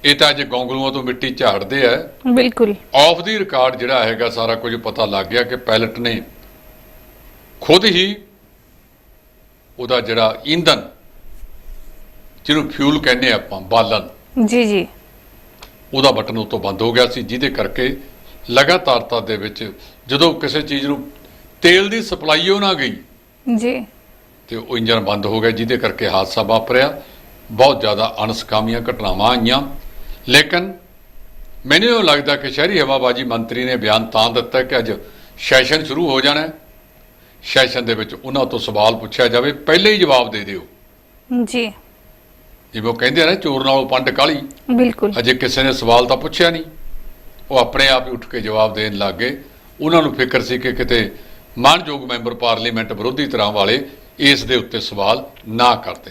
ਇਹ ਤਾਂ ਅੱਜ ਗੋਂਗਲੂਆਂ ਤੋਂ ਮਿੱਟੀ ਝਾੜਦੇ ਆ। ਬਿਲਕੁਲ। ਆਫ ਦੀ ਰਿਕਾਰਡ ਜਿਹੜਾ ਹੈਗਾ ਸਾਰਾ ਕੁਝ ਪਤਾ ਲੱਗ ਗਿਆ ਕਿ ਪਾਇਲਟ ਨੇ ਖੁਦ ਹੀ ਉਹਦਾ ਜਿਹੜਾ ਈਂਧਨ ਜਿਹਨੂੰ ਫਿਊਲ ਕਹਿੰਦੇ ਆਪਾਂ ਬਾਲਣ। ਜੀ ਜੀ। ਉਹਦਾ ਬਟਨ ਉਤੋਂ ਬੰਦ ਹੋ ਗਿਆ ਸੀ ਜਿਹਦੇ ਕਰਕੇ ਲਗਾਤਾਰਤਾ ਦੇ ਵਿੱਚ ਜਦੋਂ ਕਿਸੇ ਚੀਜ਼ ਨੂੰ ਤੇਲ ਦੀ ਸਪਲਾਈ ਉਹ ਨਾ ਗਈ ਜੀ। ਤੇ ਉਹ ਇੰਜਨ ਬੰਦ ਹੋ ਗਿਆ ਜਿਹਦੇ ਕਰਕੇ ਹਾਦਸਾ ਵਾਪਰਿਆ। ਬਹੁਤ ਜ਼ਿਆਦਾ ਅਣਸਕਾਮੀਆਂ ਘਟਨਾਵਾਂ ਆਈਆਂ। ਲੇਕਿਨ ਮੈਨੂੰ ਲੱਗਦਾ ਕਿ ਸ਼ਹਿਰੀ ਹਵਾਬਾਜੀ ਮੰਤਰੀ ਨੇ ਬਿਆਨ ਤਾਂ ਦਿੱਤਾ ਕਿ ਅੱਜ ਸੈਸ਼ਨ ਸ਼ੁਰੂ ਹੋ ਜਾਣਾ ਹੈ। ਸੈਸ਼ਨ ਦੇ ਵਿੱਚ ਉਹਨਾਂ ਤੋਂ ਸਵਾਲ ਪੁੱਛਿਆ ਜਾਵੇ ਪਹਿਲੇ ਹੀ ਜਵਾਬ ਦੇ ਦਿਓ। ਜੀ। ਜਿਵੇਂ ਉਹ ਕਹਿੰਦੇ ਆ ਨਾ ਚੋਰ ਨਾਲੋਂ ਪੰਡ ਕਾਲੀ। ਬਿਲਕੁਲ। ਅਜੇ ਕਿਸੇ ਨੇ ਸਵਾਲ ਤਾਂ ਪੁੱਛਿਆ ਨਹੀਂ। ਉਹ ਆਪਣੇ ਆਪ ਹੀ ਉੱਠ ਕੇ ਜਵਾਬ ਦੇਣ ਲੱਗ ਗਏ। ਉਹਨਾਂ ਨੂੰ ਫਿਕਰ ਸੀ ਕਿ ਕਿਤੇ ਮਾਨਯੋਗ ਮੈਂਬਰ ਪਾਰਲੀਮੈਂਟ ਵਿਰੋਧੀ ਤਰ੍ਹਾਂ ਵਾਲੇ ਇਸ ਦੇ ਉੱਤੇ ਸਵਾਲ ਨਾ ਕਰਦੇ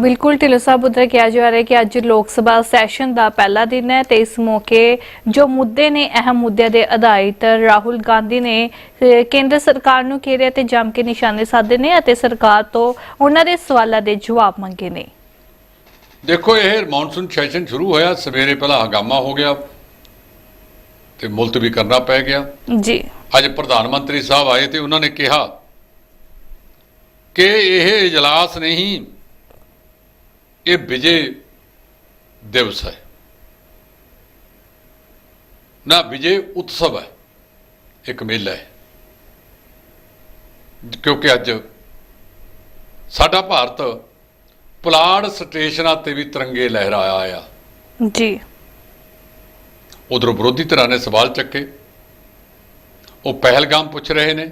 ਬਿਲਕੁਲ ਢਿੱਲੋਂ ਸਾਹਿਬ ਉਧਰ ਕਿਹਾ ਜਾ ਰਿਹਾ ਹੈ ਕਿ ਅੱਜ ਲੋਕ ਸਭਾ ਸੈਸ਼ਨ ਦਾ ਪਹਿਲਾ ਦਿਨ ਹੈ ਤੇ ਇਸ ਮੌਕੇ ਜੋ ਮੁੱਦੇ ਨੇ ਅਹਿਮ ਮੁੱਦਿਆਂ ਦੇ ਆਧਾਰਿਤ ਰਾਹੁਲ ਗਾਂਧੀ ਨੇ ਕੇਂਦਰ ਸਰਕਾਰ ਨੂੰ ਘੇਰਿਆ ਤੇ ਜੰਮ ਕੇ ਨਿਸ਼ਾਨੇ ਸਾਧੇ ਨੇ ਅਤੇ ਸਰਕਾਰ ਤੋਂ ਉਹਨਾਂ ਦੇ ਸਵਾਲਾਂ ਦੇ ਜਵਾਬ ਮੰਗੇ ਨੇ। ਦੇਖੋ ਇਹ ਮੌਨਸੂਨ ਸੈਸ਼ਨ ਸ਼ੁਰੂ ਹੋਇਆ ਸਵੇਰੇ ਪਹਿਲਾਂ ਹੰਗਾਮਾ ਹੋ ਗਿਆ ਤੇ ਮੁਲਤਵੀ ਕਰਨਾ ਪੈ ਗਿਆ। ਜੀ। ਅੱਜ ਪ੍ਰਧਾਨ ਮੰਤਰੀ ਸਾਹਿਬ ਆਏ ਤੇ ਉਹਨਾਂ ਨੇ ਕਿਹਾ ਕਿ ਇਹ ਇਜਲਾਸ ਨਹੀਂ ਇਹ ਵਿਜੇ ਦਿਵਸ ਹੈ। ਨਾ ਵਿਜੇ ਉਤਸਵ ਹੈ ਇੱਕ ਮੇਲਾ ਹੈ। ਕਿਉਂਕਿ ਅੱਜ ਸਾਡਾ ਭਾਰਤ ਪੁਲਾੜ ਸਟੇਸ਼ਨਾਂ ਤੇ ਵੀ ਤਿਰੰਗੇ ਲਹਿਰਾਇਆ ਆ। ਜੀ। ਉਧਰੋਂ ਵਿਰੋਧੀ ਧਿਰਾਂ ਨੇ ਸਵਾਲ ਚੱਕੇ। ਉਹ ਪਹਿਲਗਾਮ ਪੁੱਛ ਰਹੇ ਨੇ।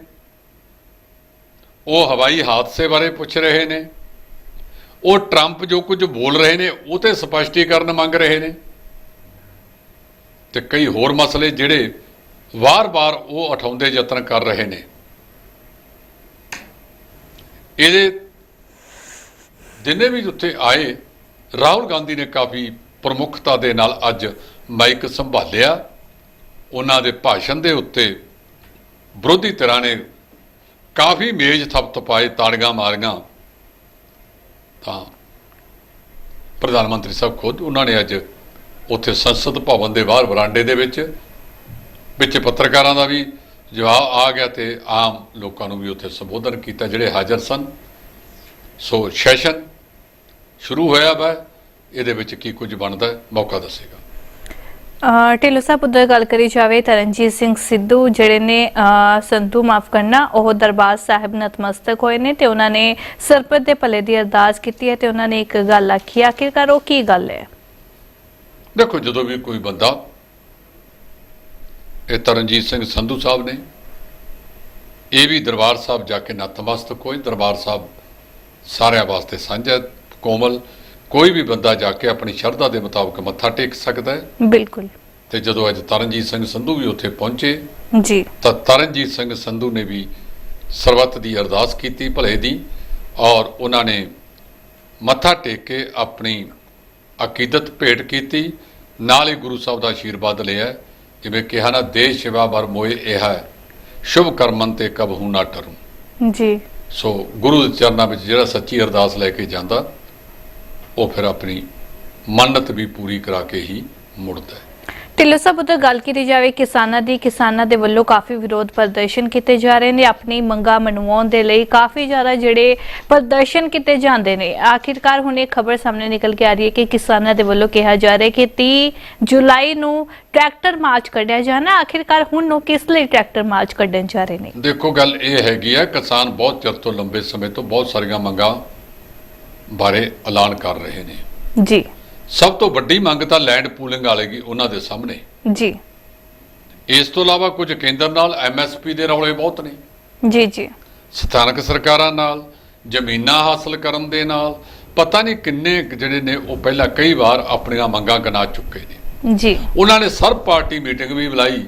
ਉਹ ਹਵਾਈ ਹਾਦਸੇ ਬਾਰੇ ਪੁੱਛ ਰਹੇ ਨੇ। ਉਹ ਟਰੰਪ ਜੋ ਕੁਝ ਬੋਲ ਰਹੇ ਨੇ ਉਹ ਤੇ ਸਪਸ਼ਟੀਕਰਨ ਮੰਗ ਰਹੇ ਨੇ। ਤੇ ਕਈ ਹੋਰ ਮਸਲੇ ਜਿਹੜੇ ਵਾਰ-ਵਾਰ ਉਹ ਉਠਾਉਂਦੇ ਯਤਨ ਕਰ ਰਹੇ ਨੇ। ਇਹਦੇ ਜਿੰਨੇ ਵੀ ਉੱਥੇ ਆਏ, ਰਾਹੁਲ ਗਾਂਧੀ ਨੇ ਕਾਫੀ ਪ੍ਰਮੁੱਖਤਾ ਦੇ ਨਾਲ ਅੱਜ ਮਾਈਕ ਸੰਭਾਲਿਆ। ਉਹਨਾਂ ਦੇ ਭਾਸ਼ਣ ਦੇ ਉੱਤੇ ਵਿਰੋਧੀ ਧਿਰਾਂ ਨੇ ਕਾਫੀ ਮੇਜ਼ ਥਪਥਪਾਏ ਤਾੜੀਆਂ ਮਾਰੀਆਂ। ਤਾਂ ਪ੍ਰਧਾਨ ਮੰਤਰੀ ਸਾਹਿਬ ਖੁਦ, ਉਹਨਾਂ ਨੇ ਅੱਜ ਉੱਥੇ ਸੰਸਦ ਭਵਨ ਦੇ ਬਾਹਰ ਵਰਾਂਡੇ ਦੇ ਵਿੱਚ ਵਿੱਚ ਪੱਤਰਕਾਰਾਂ ਦਾ ਵੀ ਜਵਾਬ ਆ ਗਿਆ ਤੇ ਆਮ ਲੋਕਾਂ ਨੂੰ ਵੀ ਉੱਥੇ ਸੰਬੋਧਨ ਕੀਤਾ, ਜਿਹੜੇ ਹਾਜ਼ਰ ਸਨ। ਸੋ ਸੈਸ਼ਨ ਸ਼ੁਰੂ ਹੋਇਆ ਵਾ ਇਹਦੇ ਵਿੱਚ ਕੀ ਕੁਝ ਬਣਦਾ ਹੈ, ਮੌਕਾ ਦੱਸੇਗਾ। ਢਿੱਲੋਂ ਸਾਹਿਬ ਉਧਰ ਗੱਲ ਕਰੀ ਜਾਵੇ ਤਰਨਜੀਤ ਸਿੰਘ ਸਿੱਧੂ ਜਿਹੜੇ ਨੇ ਸੰਧੂ ਮਾਫ ਕਰਨਾ ਉਹ ਦਰਬਾਰ ਸਾਹਿਬ ਨਤਮਸਤਕ ਹੋਏ ਨੇ ਤੇ ਉਹਨਾਂ ਨੇ ਸਰਪਤ ਦੇ ਭਲੇ ਦੀ ਅਰਦਾਸ ਕੀਤੀ ਹੈ ਤੇ ਉਹਨਾਂ ਨੇ ਇੱਕ ਗੱਲ ਆਖੀ ਆਖਿਰਕਾਰ ਉਹ ਕੀ ਗੱਲ ਹੈ? ਦੇਖੋ ਜਦੋਂ ਵੀ ਕੋਈ ਬੰਦਾ ਇਹ ਤਰਨਜੀਤ ਸਿੰਘ ਸੰਧੂ ਸਾਹਿਬ ਨੇ ਇਹ ਵੀ ਦਰਬਾਰ ਸਾਹਿਬ ਜਾ ਕੇ ਨਤਮਸਤਕ ਹੋਏ ਦਰਬਾਰ ਸਾਹਿਬ ਸਾਰਿਆਂ ਵਾਸਤੇ ਸਾਂਝਾ ਹੈ, ਕੋਮਲ ਕੋਈ ਵੀ ਬੰਦਾ ਜਾ ਕੇ ਆਪਣੀ ਸ਼ਰਧਾ ਦੇ ਮੁਤਾਬਕ ਮੱਥਾ ਟੇਕ ਸਕਦਾ ਹੈ। ਬਿਲਕੁਲ। ਤੇ ਜਦੋਂ ਅੱਜ ਤਰਨਜੀਤ ਸਿੰਘ ਸੰਧੂ ਵੀ ਉੱਥੇ ਪਹੁੰਚੇ ਜੀ। ਤਾਂ ਤਰਨਜੀਤ ਸਿੰਘ ਸੰਧੂ ਨੇ ਵੀ ਸਰਬੱਤ ਦੀ ਅਰਦਾਸ ਕੀਤੀ ਭਲੇ ਦੀ ਔਰ ਉਹਨਾਂ ਨੇ ਮੱਥਾ ਟੇਕ ਕੇ ਆਪਣੀ ਅਕੀਦਤ ਭੇਟ ਕੀਤੀ। ਨਾਲ ਹੀ ਗੁਰੂ ਸਾਹਿਬ ਦਾ ਆਸ਼ੀਰਵਾਦ ਲਿਆ। ਜਿਵੇਂ ਕਿਹਾ ਨਾ ਦੇ ਸ਼ਿਵਾ ਬਰ ਮੋਏ ਇਹ ਹੈ। ਸ਼ੁਭ ਕਰਮਨ ਤੇ ਕਬਹੂ ਨਾ ਟਰੂ। ਜੀ। ਸੋ ਗੁਰੂ ਦੇ ਚਰਨਾਂ ਵਿੱਚ ਜਿਹੜਾ ਸੱਚੀ ਅਰਦਾਸ ਲੈ ਕੇ ਜਾਂਦਾ ਉਹ ਫਿਰ ਆਪਣੀ ਮੰਨਤ ਵੀ ਪੂਰੀ ਕਰਾ ਕੇ ਹੀ ਮੁੜਦਾ ਹੈ। ਢਿੱਲੋਂ ਸਾਹਿਬ ਉਧਰ ਗੱਲ ਕੀਤੀ ਜਾਵੇ ਕਿਸਾਨਾਂ ਦੀ ਕਿਸਾਨਾਂ ਦੇ ਵੱਲੋਂ ਕਾਫੀ ਵਿਰੋਧ ਪ੍ਰਦਰਸ਼ਨ ਕੀਤੇ ਜਾ ਰਹੇ ਨੇ ਆਪਣੀ ਮੰਗਾਂ ਮਨਵਾਉਣ ਦੇ ਲਈ ਕਾਫੀ ਜ਼ਿਆਦਾ ਜਿਹੜੇ ਪ੍ਰਦਰਸ਼ਨ ਕੀਤੇ ਜਾਂਦੇ ਨੇ। ਆਖਿਰਕਾਰ ਹੁਣ ਇਹ ਖਬਰ ਸਾਹਮਣੇ ਨਿਕਲ ਕੇ ਆ ਰਹੀ ਹੈ ਕਿ ਕਿਸਾਨਾਂ ਦੇ ਵੱਲੋਂ ਕਿਹਾ ਜਾ ਰਿਹਾ ਹੈ ਕਿ 30 ਜੁਲਾਈ ਨੂੰ ਟਰੈਕਟਰ ਮਾਰਚ ਕੱਢਿਆ ਜਾਣਾ ਆਖਿਰਕਾਰ ਹੁਣ ਉਹ ਕਿਸ ਲਈ ਟਰੈਕਟਰ ਮਾਰਚ ਕੱਢਣ ਜਾ ਰਹੇ ਨੇ? ਦੇਖੋ ਗੱਲ ਇਹ ਹੈਗੀ ਆ ਕਿਸਾਨ ਬਹੁਤ ਚਿਰ ਤੋਂ ਲੰਬੇ ਸਮੇਂ ਤੋਂ ਬਹੁਤ ਸਾਰੀਆਂ ਮੰਗਾਂ ਬਾਰੇ ਐਲਾਨ ਕਰ ਰਹੇ ਨੇ। ਜੀ। ਸਭ ਤੋਂ ਵੱਡੀ ਮੰਗ ਤਾਂ ਲੈਂਡ ਪੂਲਿੰਗ ਵਾਲੇਗੀ ਉਹਨਾਂ ਦੇ ਸਾਹਮਣੇ। ਜੀ। ਇਸ ਤੋਂ ਇਲਾਵਾ ਕੁਝ ਕੇਂਦਰ ਨਾਲ ਐਮਐਸਪੀ ਦੇ ਰੌਲੇ ਬਹੁਤ ਨੇ। ਜੀ ਜੀ। ਸਥਾਨਕ ਸਰਕਾਰਾਂ ਨਾਲ ਜ਼ਮੀਨਾਂ ਹਾਸਲ ਕਰਨ ਦੇ ਨਾਲ ਪਤਾ ਨਹੀਂ ਕਿੰਨੇ ਜਿਹੜੇ ਨੇ ਉਹ ਪਹਿਲਾਂ ਕਈ ਵਾਰ ਆਪਣੀਆਂ ਮੰਗਾਂ ਗਿਣਾ ਚੁੱਕੇ ਨੇ। ਜੀ। ਉਹਨਾਂ ਨੇ ਸਰਬ ਪਾਰਟੀ ਮੀਟਿੰਗ ਵੀ ਬੁਲਾਈ।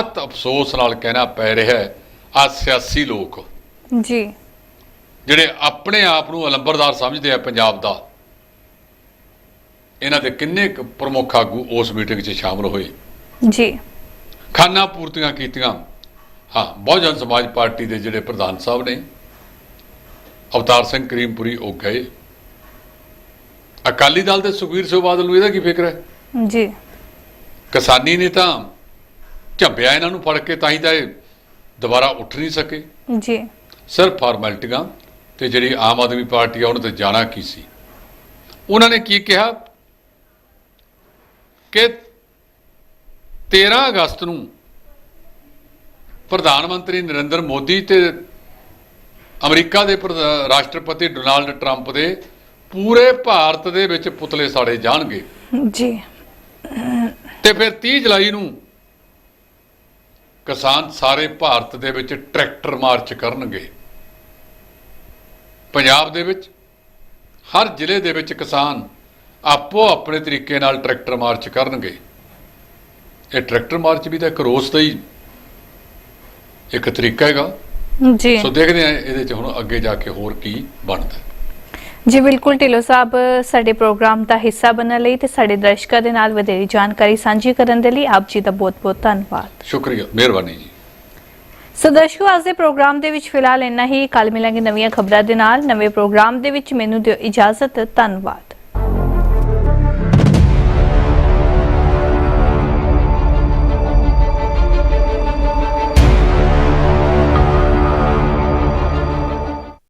ਅਤ ਅਫਸੋਸ ਨਾਲ ਕਹਿਣਾ ਪੈ ਰਿਹਾ ਹੈ ਆ ਸਿਆਸੀ ਲੋਕ। ਜੀ। ਜਿਹੜੇ ਆਪਣੇ ਆਪ ਨੂੰ ਅਲੰਬਰਦਾਰ ਸਮਝਦੇ ਆ ਪੰਜਾਬ ਦਾ ਇਹਨਾਂ ਦੇ ਕਿੰਨੇ ਕੁ ਪ੍ਰਮੁੱਖ ਆਗੂ ਉਸ ਮੀਟਿੰਗ 'ਚ ਸ਼ਾਮਲ ਹੋਏ? ਜੀ। ਖਾਨਾ ਪੂਰਤੀਆਂ ਕੀਤੀਆਂ। ਹਾਂ ਬਹੁਜਨ ਸਮਾਜ ਪਾਰਟੀ ਦੇ ਜਿਹੜੇ ਪ੍ਰਧਾਨ ਸਾਹਿਬ ਨੇ ਅਵਤਾਰ ਸਿੰਘ ਕਰੀਮਪੁਰੀ ਉਹ ਗਏ। ਅਕਾਲੀ ਦਲ ਦੇ ਸੁਖਬੀਰ ਸਿੰਘ ਬਾਦਲ ਨੂੰ ਇਹਦਾ ਕੀ ਫਿਕਰ ਹੈ? ਜੀ। ਕਿਸਾਨੀ ਨੇ ਤਾਂ ਝੰਬਿਆ ਇਹਨਾਂ ਨੂੰ ਫੜ ਕੇ ਤਾਂ ਹੀ ਤਾਂ ਇਹ ਦੁਬਾਰਾ ਉੱਠ ਨਹੀਂ ਸਕੇ। ਜੀ। ਸਿਰਫ ਫਾਰਮੈਲਿਟੀਆਂ। ਤੇ ਜਿਹੜੀ ਆਮ ਆਦਮੀ ਪਾਰਟੀ ਆ ਉਹਨੇ ਤੇ ਜਾਣਾ ਕੀ ਸੀ? ਉਹਨਾਂ ਨੇ ਕੀ ਕਿਹਾ? ਕਿ 13 ਅਗਸਤ ਨੂੰ ਪ੍ਰਧਾਨ ਮੰਤਰੀ ਨਰਿੰਦਰ ਮੋਦੀ ਤੇ ਅਮਰੀਕਾ ਦੇ ਰਾਸ਼ਟਰਪਤੀ ਡੋਨਾਲਡ ਟਰੰਪ ਦੇ ਪੂਰੇ ਭਾਰਤ ਦੇ ਵਿੱਚ ਪੁਤਲੇ ਸਾੜੇ ਜਾਣਗੇ। ਜੀ। ਤੇ ਫਿਰ 30 ਜੁਲਾਈ ਨੂੰ ਕਿਸਾਨ ਸਾਰੇ ਭਾਰਤ ਦੇ ਵਿੱਚ ਟਰੈਕਟਰ ਮਾਰਚ ਕਰਨਗੇ। ਪੰਜਾਬ ਦੇ ਵਿੱਚ ਹਰ ਜ਼ਿਲ੍ਹੇ ਦੇ ਵਿੱਚ ਕਿਸਾਨ ਆਪੋ ਆਪਣੇ ਤਰੀਕੇ ਨਾਲ ਟਰੈਕਟਰ ਮਾਰਚ ਕਰਨਗੇ। ਇਹ ਟਰੈਕਟਰ ਮਾਰਚ ਵੀ ਤਾਂ ਇੱਕ ਰੋਸ ਦਾ ਹੀ ਇੱਕ ਤਰੀਕਾ ਹੈਗਾ। ਜੀ। ਸੋ ਦੇਖਦੇ ਹਾਂ ਇਹਦੇ ਚ ਹੁਣ ਅੱਗੇ ਜਾ ਕੇ ਹੋਰ ਕੀ ਬਣਦਾ। ਜੀ ਬਿਲਕੁਲ ਢਿੱਲੋਂ ਸਾਹਿਬ ਸਾਡੇ ਪ੍ਰੋਗਰਾਮ ਦਾ ਹਿੱਸਾ ਬਣਨ ਲਈ ਤੇ ਸਾਡੇ ਦਰਸ਼ਕਾਂ ਦੇ ਨਾਲ ਵਧੇਰੀ ਜਾਣਕਾਰੀ ਸਾਂਝੀ ਕਰਨ ਦੇ ਲਈ ਆਪ ਜੀ ਦਾ ਬਹੁਤ-ਬਹੁਤ ਧੰਨਵਾਦ। ਸ਼ੁਕਰੀਆ ਮਿਹਰਬਾਨੀ ਜੀ। ਸੋ ਦਰਸ਼ਕੋ ਅੱਜ ਦੇ ਪ੍ਰੋਗਰਾਮ ਦੇ ਵਿੱਚ ਫਿਲਹਾਲ ਇੰਨਾ ਹੀ। ਕੱਲ ਮਿਲਾਂਗੇ ਨਵੀਆਂ ਖਬਰਾਂ ਦੇ ਨਾਲ। ਨਵੇਂ ਪ੍ਰੋਗਰਾਮ ਦੇ ਵਿੱਚ ਮੈਨੂੰ ਦਿਓ ਇਜਾਜ਼ਤ। ਧੰਨਵਾਦ।